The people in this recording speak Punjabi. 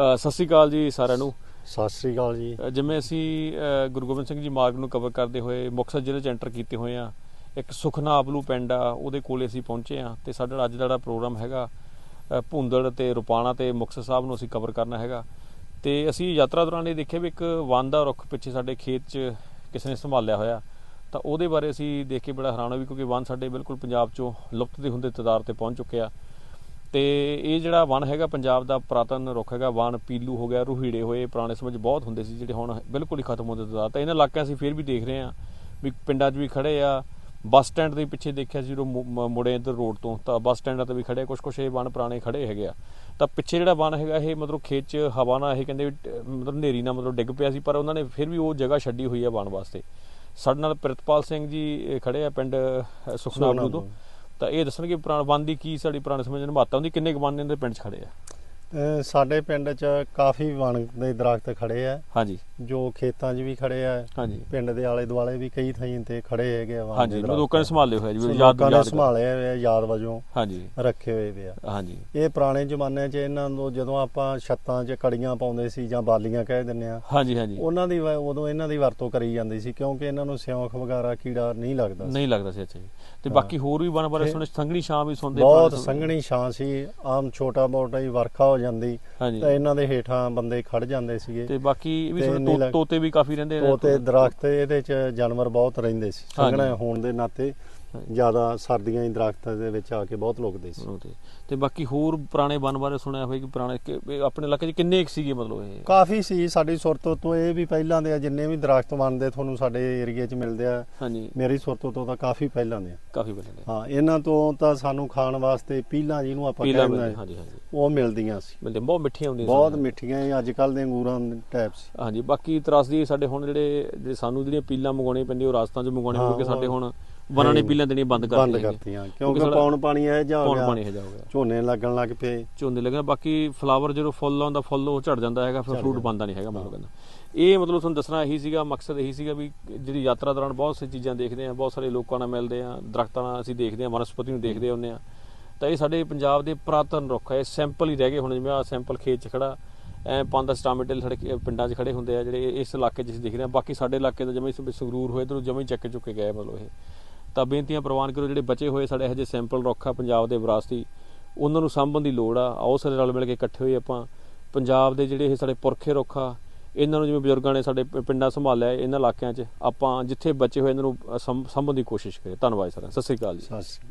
ਸਤਿ ਸ਼੍ਰੀ ਅਕਾਲ ਜੀ ਸਾਰਿਆਂ ਨੂੰ। ਸਤਿ ਸ੍ਰੀ ਅਕਾਲ ਜੀ। ਜਿਵੇਂ ਅਸੀਂ ਗੁਰੂ ਗੋਬਿੰਦ ਸਿੰਘ ਜੀ ਮਾਰਗ ਨੂੰ ਕਵਰ ਕਰਦੇ ਹੋਏ ਮੁਕਤਸਰ ਜ਼ਿਲ੍ਹੇ ਚ ਐਂਟਰ ਕੀਤੇ ਹੋਏ ਆ ਇੱਕ ਸੁਖਨਾ ਆਬਲੂ ਪਿੰਡ ਆ ਉਹਦੇ ਕੋਲੇ ਅਸੀਂ ਪਹੁੰਚੇ ਆ ਤੇ ਸਾਡਾ ਅੱਜ ਦਾ ਜਿਹੜਾ ਪ੍ਰੋਗਰਾਮ ਹੈਗਾ ਭੁੰਦੜ ਤੇ ਰੁਪਾਣਾ ਤੇ ਮੁਕਤਸਰ ਸਾਹਿਬ ਨੂੰ ਅਸੀਂ ਕਵਰ ਕਰਨਾ ਹੈਗਾ। ਤੇ ਅਸੀਂ ਯਾਤਰਾ ਦੌਰਾਨ ਇਹ ਦੇਖਿਆ ਵੀ ਇੱਕ ਵਨ ਦਾ ਰੁੱਖ ਪਿੱਛੇ ਸਾਡੇ ਖੇਤ 'ਚ ਕਿਸੇ ਨੇ ਸੰਭਾਲਿਆ ਹੋਇਆ। ਤਾਂ ਉਹਦੇ ਬਾਰੇ ਅਸੀਂ ਦੇਖ ਕੇ ਬੜਾ ਹੈਰਾਨ ਹੋਏ ਕਿਉਂਕਿ ਵਨ ਸਾਡੇ ਬਿਲਕੁਲ ਪੰਜਾਬ 'ਚੋਂ ਲੁਪਤ ਦੇ ਹੁੰਦੇ ਤਦਾਰ ਤੇ ਪਹੁੰਚ ਚੁੱਕਿਆ ਤੇ ਇਹ ਜਿਹੜਾ ਵਨ ਹੈਗਾ ਪੰਜਾਬ ਦਾ ਪ੍ਰਾਤਨ ਰੁੱਖ ਹੈਗਾ ਵਨ ਪੀਲੂ ਹੋ ਗਿਆ ਰੂਹੀੜੇ ਹੋਏ ਪੁਰਾਣੇ ਸਮੇਂ 'ਚ ਬਹੁਤ ਹੁੰਦੇ ਸੀ ਜਿਹੜੇ ਹੁਣ ਬਿਲਕੁਲ ਹੀ ਖਤਮ ਹੁੰਦੇ ਤਦਾਰ ਤਾਂ ਇਹਨਾਂ ਇਲਾਕਿਆਂ ਅਸੀਂ ਫਿਰ ਵੀ ਦੇਖ ਰਹੇ ਹਾਂ ਵੀ ਪਿੰਡਾਂ 'ਚ ਵੀ ਖੜੇ ਆ। ਬੱਸ ਸਟੈਂਡ ਦੇ ਪਿੱਛੇ ਦੇਖਿਆ ਸੀ ਜਦੋਂ ਮੁੜੇ ਇੱਧਰ ਰੋਡ ਤੋਂ ਤਾਂ ਬੱਸ ਸਟੈਂਡਾਂ ਤੇ ਵੀ ਖੜੇ ਕੁਝ ਕੁਝ ਇਹ ਵਨ ਪੁਰਾਣੇ ਖੜੇ ਹੈਗੇ ਆ। ਤਾਂ ਪਿੱਛੇ ਜਿਹੜਾ ਵਨ ਹੈਗਾ ਇਹ ਮਤਲਬ ਖੇਤ 'ਚ ਹਵਾ ਨਾਲ ਇਹ ਕਹਿੰਦੇ ਮਤਲਬ ਹਨੇਰੀ ਨਾਲ ਮਤਲਬ ਡਿੱਗ ਪਿਆ ਸੀ ਪਰ ਉਹਨਾਂ ਨੇ ਫਿਰ ਵੀ ਉਹ ਜਗ੍ਹਾ ਛੱਡੀ ਹੋਈ ਆ ਵਨ ਵਾਸਤੇ। ਸਾਡੇ ਨਾਲ ਪ੍ਰਿਤਪਾਲ ਸਿੰਘ ਜੀ ਖੜੇ ਆ ਪਿੰਡ ਅ, ਸੁਖਨਾਬੂ ਤੋਂ। ਤਾਂ ਇਹ ਦੱਸਣਗੇ ਪੁਰਾਣ ਵਨ ਦੀ ਕੀ ਸਾਡੀ ਪੁਰਾਣੇ ਸਮੇਂ 'ਚ ਮਹੱਤਤਾ ਹੁੰਦੀ, ਕਿੰਨੇ ਕੁ ਵਨ ਦੇ ਪਿੰਡ 'ਚ ਖੜੇ ਆ। ਸਾਡੇ ਪਿੰਡ 'ਚ ਕਾਫੀ ਵਣ ਦੇ ਦਰਖਤ ਖੜੇ ਆ। ਹਾਂਜੀ। ਜੋ ਖੇਤਾਂ 'ਚ ਵੀ ਖੜੇ ਆ। ਹਾਂਜੀ। ਪਿੰਡ ਦੇ ਆਲੇ ਦੁਆਲੇ ਵੀ ਕਈ ਥਾਈਂ ਤੇ ਖੜੇ ਹੈਗੇ ਆ ਵਣ ਹਾਂਜੀ। ਲੋਕਾਂ ਨੇ ਸੰਭਾਲੇ ਹੋਇਆ ਜੀ ਯਾਦ ਲੋਕਾਂ ਨੇ ਸੰਭਾਲੇ ਹੋਏ ਯਾਦ ਵਜੋਂ ਹਾਂਜੀ। ਰੱਖੇ ਹੋਏ ਵੇ ਆ। ਹਾਂਜੀ। ਇਹ ਪੁਰਾਣੇ ਜ਼ਮਾਨੇ 'ਚ ਇਹਨਾਂ ਨੂੰ ਜਦੋਂ ਆਪਾਂ ਛੱਤਾਂ 'ਚ ਕੜੀਆਂ ਪਾਉਂਦੇ ਸੀ ਜਾਂ ਬਾਲੀਆਂ ਕਹਿ ਦਿੰਦੇ ਆ ਹਾਂਜੀ ਹਾਂਜੀ। ਉਹਨਾਂ ਦੀ ਉਦੋਂ ਇਹਨਾਂ ਦੀ ਵਰਤੋਂ ਕਰੀ ਜਾਂਦੀ ਸੀ ਕਿਉਂਕਿ ਇਹਨਾਂ ਨੂੰ ਸਿਉਂਖ ਵਗੈਰਾ ਕੀੜਾ ਨਹੀਂ ਲੱਗਦਾ ਸੀ। ਨਹੀਂ ਲੱਗਦਾ ਸੀ ਅੱਛਾ ਜੀ। ਤੇ। ਬਾਕੀ ਹੋਰ ਵੀ ਵਨ ਬਾਰੇ ਸੁਣੇ ਸੰਘਣੀ ਛਾਂ ਵੀ ਸੁਣਦੇ ਬਹੁਤ ਸੰਘਣੀ ਛਾਂ ਸੀ। ਆਮ ਛੋਟਾ ਮੋਟਾ ਹੀ ਵਰਖਾ ਹੋ ਜਾਂਦੀ ਹਾਂਜੀ ਤਾਂ ਇਹਨਾਂ ਦੇ ਹੇਠਾਂ ਬੰਦੇ ਖੜ ਜਾਂਦੇ ਸੀਗੇ ਤੇ ਬਾਕੀ ਇਹ ਵੀ ਤੇ ਸੁਣੇ ਨਹੀਂ ਤੋ- ਲੱਗ- ਤੋਤੇ ਵੀ ਕਾਫੀ ਰਹਿੰਦੇ ਨੇ ਤੋਤੇ ਦਰਖਤ ਇਹਦੇ ਚ ਜਾਨਵਰ ਬਹੁਤ ਰਹਿੰਦੇ ਸੀ। ਸੰਘਣਾ ਹੋਣ ਦੇ ਨਾਤੇ। ਜ਼ਿਆਦਾ ਸਰਦੀਆਂ ਹੀ ਦਰਖਤਾਂ ਦੇ ਵਿੱਚ ਆ ਕੇ ਬਹੁਤ ਲੁਕਦੇ ਸੀ। ਤੇ ਤੇ ਬਾਕੀ ਹੋਰ ਪੁਰਾਣੇ ਵਨ ਬਾਰੇ ਸੁਣਿਆ ਹੋਵੇ ਕਿ ਪੁਰਾਣੇ ਕਿ- ਆਪਣੇ ਇਲਾਕੇ 'ਚ ਕਿੰਨੇ ਕੁ ਸੀਗੇ ਮਤਲਬ ਇਹ? ਕਾਫੀ ਸੀ ਸਾਡੀ ਸੁਰਤ ਤੋਂ ਇਹ ਵੀ ਪਹਿਲਾਂ ਦੇ ਆ ਜਿੰਨੇ ਵੀ ਦਰਖਤ ਬਣਦੇ ਤੁਹਾਨੂੰ ਸਾਡੇ ਏਰੀਆ 'ਚ ਮਿਲਦੇ ਆ ਹਾਂਜੀ। ਮੇਰੀ ਸੁਰਤ ਤੋਂ ਤਾਂ ਕਾਫੀ ਪਹਿਲਾਂ ਦੇ ਆ। ਕਾਫੀ ਪਹਿਲਾਂ ਦੇ ਹਾਂ ਇਹਨਾਂ ਤੋਂ ਤਾਂ ਸਾਨੂੰ ਖਾਣ ਵਾਸਤੇ ਪੀਲਾਂ ਜਿਹਨੂੰ ਆਪਾਂ ਪੀਲਾ ਕਹਿੰਦੇ ਆ ਹਾਂਜੀ ਹਾਂਜੀ। ਉਹ ਮਿਲਦੀਆਂ ਸੀ। ਮਿਲਦੇ ਬਹੁਤ ਮਿੱਠੀਆਂ ਹੁੰਦੀਆਂ ਬਹੁਤ। ਮਿੱਠੀਆਂ ਇਹ ਅੱਜ ਕੱਲ ਦੇ ਅੰਗੂਰਾਂ ਦੇ ਟਾਈਪ ਸੀ। ਹਾਂਜੀ ਬਾਕੀ ਤਰਾਸਦੀ ਸਾਡੇ ਹੁਣ ਜਿਹੜੇ ਜਿਹੜੇ ਸਾਨੂੰ ਜਿਹੜੀਆਂ ਪੀਲਾਂ ਮੰਗਾਉਣੀਆਂ ਪੈਂਦੀਆਂ ਉਹ ਰਾਜਸਥਾਨ 'ਚ ਮੰਗਾਉਣੀਆਂ ਹਾਂ, ਕਿਉਂਕਿ ਸਾਡੇ ਹੁਣ ਵਨਾਂ ਨੇ ਪੀਲਾਂ ਦੇਣੀਆਂ ਬੰਦ ਕਰ ਬੰਦ ਕਰਤੀਆਂ ਕਿਉਂਕਿ ਪੌਣ ਪਾਣੀ ਇਹ ਜਾ ਹੋ ਪੌਣ ਪਾਣੀ ਹੋ ਜਾਊਗਾ ਝੋਨੇ ਲੱਗਣ ਲੱਗ ਪਏ। ਝੋਨੇ ਲੱਗਣਾ ਬਾਕੀ ਫਲਾਵਰ ਜਦੋਂ ਫੁੱਲ ਆਉਂਦਾ ਫੁੱਲ ਉਹ ਝੜ ਜਾਂਦਾ ਹੈਗਾ ਫਿਰ ਫਰੂਟ। ਬਣਦਾ ਨਹੀਂ ਹੈਗਾ ਮਤਲਬ ਕਹਿੰਦਾ। ਇਹ ਮਤਲਬ ਤੁਹਾਨੂੰ ਦੱਸਣਾ ਇਹੀ ਸੀਗਾ ਮਕਸਦ ਇਹੀ ਸੀਗਾ ਵੀ ਜਿਹੜੀ ਯਾਤਰਾ ਦੌਰਾਨ ਬਹੁਤ ਸਾਰੀ ਚੀਜ਼ਾਂ ਦੇਖਦੇ ਆ ਬਹੁਤ ਸਾਰੇ ਲੋਕਾਂ ਨਾਲ ਮਿਲਦੇ ਆ ਦਰਖਤਾਂ ਨਾਲ ਅਸੀਂ ਦੇਖਦੇ ਆ ਵਨਸਪਤੀ ਨੂੰ ਦੇਖਦੇ ਹੁੰਦੇ ਆ ਤਾਂ ਇਹ ਸਾਡੇ ਪੰਜਾਬ ਦੇ ਪੁਰਾਤਨ ਰੁੱਖ ਹੈ ਸਿੰਪਲ ਹੀ ਰਹਿ ਗਏ ਹੁਣ ਜਿਵੇਂ ਆ ਸਿੰਪਲ ਖੇਤ 'ਚ ਖੜਾ ਐ ਪੰਜ ਦਸ ਟਾਮੇਟੇ ਸੜਕ ਪਿੰਡਾਂ 'ਚ ਖੜੇ ਹੁੰਦੇ ਆ ਜਿਹੜੇ ਇਸ ਇਲਾਕੇ 'ਚ ਅਸੀਂ ਦੇਖਦੇ ਆ ਬਾਕੀ ਸਾਡੇ ਇਲਾਕੇ ਦਾ ਸ- ਸੰਗਰੂਰ ਹੋਏ ਇਧਰੋਂ ਜਮੇ ਚੱਕ ਚੁੱਕੇ ਗਏ ਮਤਲਬ ਇਹ। ਤਾਂ ਬੇਨਤੀਆਂ ਪ੍ਰਵਾਨ ਕਰੋ ਜਿਹੜੇ ਬਚੇ ਹੋਏ ਸਾਡੇ ਇਹੋ ਜਿਹੇ ਸਿੰਪਲ ਰੁੱਖ ਆ ਪੰਜਾਬ ਦੇ ਵਿਰਾਸਤੀ ਉਹਨਾਂ ਨੂੰ ਸਾਂਭਣ ਦੀ ਲੋੜ ਆ। ਆਓ ਸਾਰੇ ਰਲ ਮਿਲ ਕੇ ਇਕੱਠੇ ਹੋਏ ਆਪਾਂ। ਪੰਜਾਬ ਦੇ ਜਿਹੜੇ ਇਹ ਸਾਡੇ ਪੁਰਖੇ ਰੁੱਖ ਆ ਇਹਨਾਂ ਨੂੰ ਜਿਵੇਂ ਬਜ਼ੁਰਗਾਂ ਨੇ ਸਾਡੇ ਪਿੰਡਾਂ ਸੰਭਾਲਿਆ ਇਹਨਾਂ ਇਲਾਕਿਆਂ 'ਚ ਆਪਾਂ ਜਿੱਥੇ ਬਚੇ ਹੋਏ ਇਹਨਾਂ ਨੂੰ ਅ, ਸੰਭ- ਸਾਂਭਣ ਦੀ ਕੋਸ਼ਿਸ਼ ਕਰੀਏ। ਧੰਨਵਾਦ ਸਰ ਸਤਿ ਸ੍ਰੀ ਅਕਾਲ ਜੀ। ਸਤਿ ਸ਼੍ਰੀ ਅਕਾਲ।